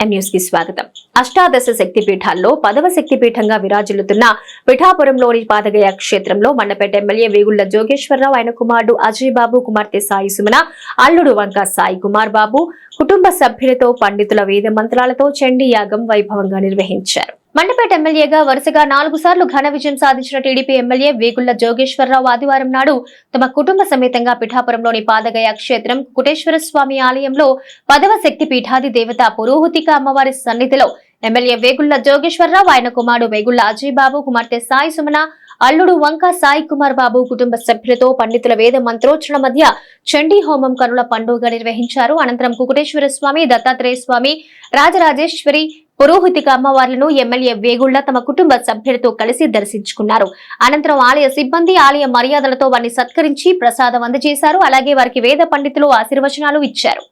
కి స్వాగతం. అష్టాదశ శక్తి పీఠాల్లో పదవ శక్తి పీఠంగా విరాజిల్లుతున్న పిఠాపురంలోని పాదగయ క్షేత్రంలో మండపేట ఎమ్మెల్యే వేగుళ్ళ జోగేశ్వరరావు ఆయన కుమారుడు అజయ్ బాబు కుమార్తె సాయి సుమన అల్లుడు వంక సాయి కుమార్ బాబు కుటుంబ సభ్యులతో పండితుల వేద మంత్రాలతో చండీ యాగం వైభవంగా నిర్వహించారు. మండపేట ఎమ్మెల్యేగా వరుసగా నాలుగు సార్లు ఘన విజయం సాధించిన టీడీపీ ఎమ్మెల్యే వేగుళ్ళ జోగేశ్వరరావు ఆదివారం నాడు తమ కుటుంబ సమేతంగా పిఠాపురంలోని పాదగయ క్షేత్రం కుటేశ్వర స్వామి ఆలయంలో పదవ శక్తి పీఠాది దేవత పురోహితిక అమ్మవారి సన్నిధిలో ఎమ్మెల్యే వేగుళ్ళ జోగేశ్వరరావు ఆయన కుమారుడు వేగుళ్ళ అజయ్ బాబు కుమార్తె సాయి సుమన అల్లుడు వంక సాయి కుమార్ బాబు కుటుంబ సభ్యులతో పండితుల వేద మంత్రోచ్చరణ మధ్య చండీ హోమం కనుల పండుగ నిర్వహించారు. అనంతరం కుకుటేశ్వర స్వామి దత్తాత్రేయ స్వామి రాజరాజేశ్వరి పురోహితిక అమ్మవార్లను ఎమ్మెల్యే వేగుళ్ళ తమ కుటుంబ సభ్యులతో కలిసి దర్శించుకున్నారు. అనంతరం ఆలయ సిబ్బంది ఆలయ మర్యాదలతో వారిని సత్కరించి ప్రసాదం అందజేశారు. అలాగే వారికి వేద పండితులు ఆశీర్వచనాలు ఇచ్చారు.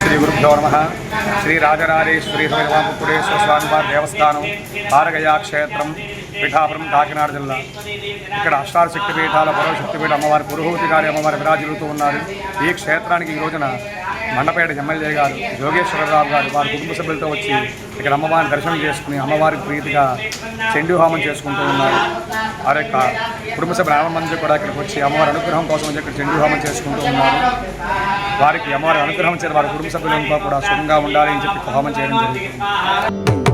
శ్రీ రాజరాజేశ్వరి దేవస్థానం క్షేత్రం పిఠాపురం కాకినాడ జిల్లా. ఇక్కడ అష్టార శక్తి పీఠాల పరవ శక్తిపీఠ అమ్మవారి పురోహతి గారి అమ్మవారి విరాజిల్లుతూ ఉన్నారు. ఈ క్షేత్రానికి ఈ రోజున మండపేట ఎమ్మెల్యే గారు యోగేశ్వరరావు గారు వారి కుటుంబ సభ్యులతో వచ్చి ఇక్కడ అమ్మవారిని దర్శనం చేసుకుని అమ్మవారి ప్రీతిగా చెండుహోమం హోమం చేసుకుంటూ ఉన్నారు. వారి యొక్క కుటుంబ సభ్యులు యాభై కూడా ఇక్కడికి వచ్చి అమ్మవారి అనుగ్రహం కోసం ఇక్కడ చండీ హోమం చేసుకుంటూ ఉన్నారు. వారికి అమ్మవారి అనుగ్రహం చేత వారి కుటుంబ సభ్యులంతా కూడా సుఖంగా ఉండాలి అని చెప్పి హోమం చేయడం జరుగుతుంది.